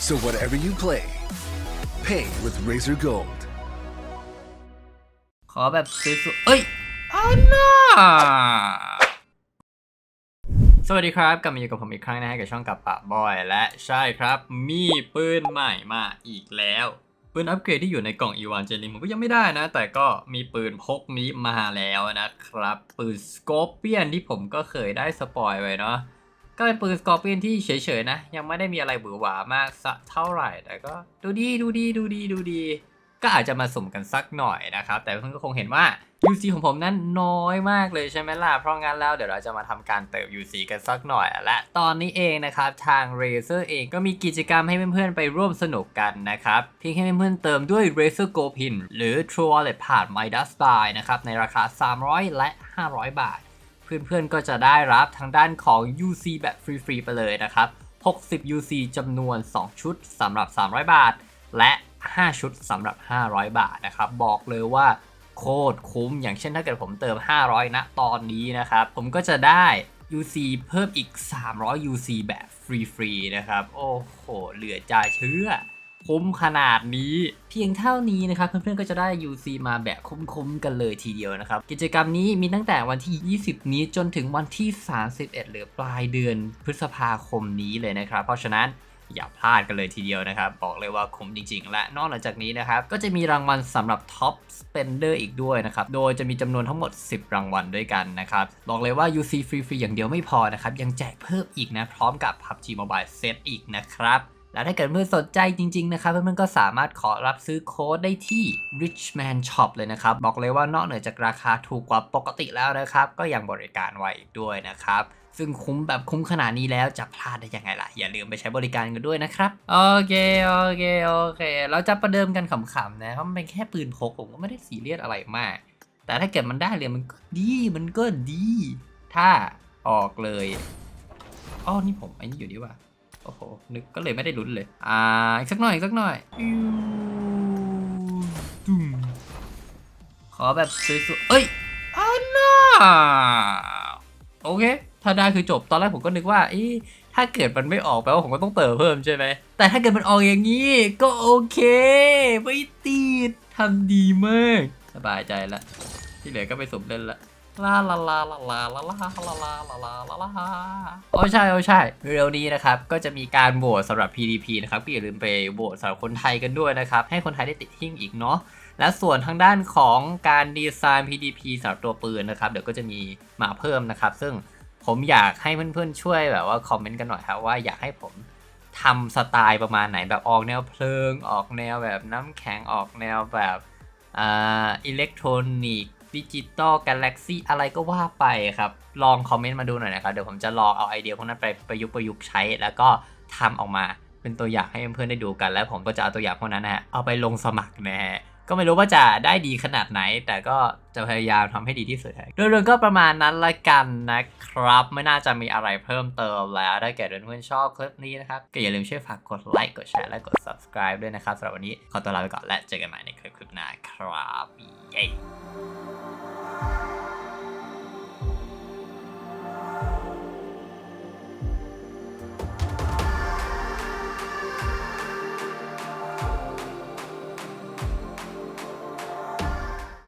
So whatever you play, pay with Razor Gold. ขอแบบสวยๆเอ้ยอันน่าสวัสดีครับ กลับมาอยู่กับผมอีกครั้งนะฮะกับช่องกับปะบอย และใช่ครับ มีปืนใหม่มาอีกแล้ว ปืนอัปเกรดที่อยู่ในกล่องอีวานเจลินผมก็ยังไม่ได้นะ แต่ก็มีปืนพกนี้มาแล้วนะครับ ปืนสกอร์เปียนที่ผมก็เคยได้สปอยไว้เนาะ ก็เป็นปืนสกอร์เปียนที่เฉยๆนะ ยังไม่ได้มีอะไรหวือหวามากสักเท่าไหร่ แต่ก็ดูดีดูดีดูดีดูดี ก็อาจจะมาสมกันสักหน่อยนะครับ แต่เพื่อนก็คงเห็นว่า UC ของผมนั้นน้อยมากเลยใช่ไหมล่ะ เพราะงั้นแล้วเดี๋ยวเราจะมาทำการเติม UC กันสักหน่อย และตอนนี้เองนะครับทาง Razer เองก็มีกิจกรรมให้เพื่อนๆไปร่วมสนุกกันนะครับ เพียงแค่เพื่อนๆเติมด้วย Razer Go Pin หรือ True Wallet ผ่าน Midas Buy นะครับในราคา 300 และ 500 บาท เพื่อนๆก็จะได้รับทางด้านของ UC แบบฟรีๆไปเลยนะครับ 60 UC จำนวน 2 ชุดสำหรับ 300 บาท และ 5 ชุดสำหรับ 500 บาทนะครับ บอกเลยว่าโคตรคุ้ม อย่างเช่นถ้าเกิดผมเติม 500นะตอนนี้นะครับ ผมก็จะได้ UC เพิ่มอีก 300 UC แบบฟรีๆนะครับ โอ้โห เหลือใจเชื่อ คุ้มขนาดนี้ เพียงเท่านี้นะครับเพื่อนๆก็จะได้ UC มาแบบคุ้มๆกันเลยทีเดียวนะครับ กิจกรรมนี้มีตั้งแต่วันที่ 20 นี้จนถึงวันที่ 31 หรือปลายเดือนพฤษภาคมนี้เลยนะครับ เพราะฉะนั้นอย่าพลาดกันเลยทีเดียวนะครับ บอกเลยว่าคุ้มจริงๆ และนอกจากนี้นะครับ ก็จะมีรางวัลสำหรับ Top Spender อีกด้วยนะครับ โดยจะมีจำนวนทั้งหมด 10 รางวัลด้วยกันนะครับ บอกเลยว่า UC ฟรีๆอย่างเดียวไม่พอนะครับ ยังแจกเพิ่มอีกนะ พร้อมกับ PUBG Mobile Set อีกนะครับ แล้วถ้าเกิดเพื่อนสนใจจริงๆนะครับเพื่อนๆก็สามารถขอรับซื้อโค้ดได้ที่ Richman Shop เลยนะครับ บอกเลยว่านอกเหนือจากราคาถูกกว่าปกติแล้วนะครับ ก็ยังบริการไว้อีกด้วยนะครับซึ่งคุ้มแบบคุ้มขนาดนี้แล้วจะพลาดได้ยังไงล่ะ อย่าลืมไปใช้บริการกันด้วยนะครับ โอเค โอเค โอเค เราจะประเดิมกันขำๆนะ เพราะมันเป็นแค่ปืนพกผมก็ไม่ได้ซีเรียสอะไรมาก แต่ถ้าเกิดมันได้เลยมันก็ดี มันก็ดี ถ้าออกเลยอ๋อนี่ผมไอ้นี่อยู่ดีว่า อ้โห นึกก็เลยไม่ได้ลุ้นเลย อ่า อีกสักหน่อยอีกสักหน่อยตุมขอแบบสวยๆ เอ้ยอันน่าโอเค ถ้าได้คือจบ ตอนแรกผมก็นึกว่าอ๊ะถ้าเกิดมันไม่ออกแปลว่าผมก็ต้องเติมเพิ่มใช่ไหม แต่ถ้าเกิดมันออกอย่างนี้ ก็โอเคไม่ติดทำดีมาก สบายใจละ ที่เหลือก็ไปสมเล่นละ ลาลาลาลาลาลาลาลาลาลาลาลาลาโอ้ใช่โอ้ใช่เร็วนี้นะครับ ก็จะมีการโหวตสำหรับ PDP นะครับก็อย่าลืมไปโหวตสำหรับคนไทยกันด้วยนะครับ ให้คนไทยได้ติดหิ้งอีกเนาะและส่วนทางด้านของการดีไซน์ PDP สำหรับตัวปืนนะครับ เดี๋ยวก็จะมีมาเพิ่มนะครับ ซึ่งผมอยากให้เพื่อนๆช่วยแบบว่าคอมเมนต์กันหน่อยครับว่าอยากให้ผมทำสไตล์ประมาณไหนแบบออกแนวเพลิง ออกแนวแบบน้ำแข็งออกแนวแบบอ่าอิเล็กทรอนิก ดิจิตอลกาแล็กซี่อะไรก็ว่าไปครับ ลองคอมเมนต์มาดูหน่อยนะครับ เดี๋ยวผมจะลองเอาไอเดียพวกนั้นไปประยุกต์ประยุกต์ใช้ แล้วก็ทำออกมาเป็นตัวอย่างให้เพื่อนๆได้ดูกัน แล้วผมก็จะเอาตัวอย่างพวกนั้นนะฮะเอาไปลงสมัครนะฮะก็ไม่รู้ว่าจะได้ดีขนาดไหน แต่ก็จะพยายามทำให้ดีที่สุดโดยรวมก็ประมาณนั้นละกันนะครับ ไม่น่าจะมีอะไรเพิ่มเติมแล้ว ถ้าเกิดเพื่อนๆชอบคลิปนี้นะครับ ก็อย่าลืมช่วยฝากกดไลค์ กดแชร์ และกด subscribe ด้วยนะครับสำหรับวันนี้ขอตัวลาไปก่อนและเจอกันใหม่ในคลิปหน้าครับเย้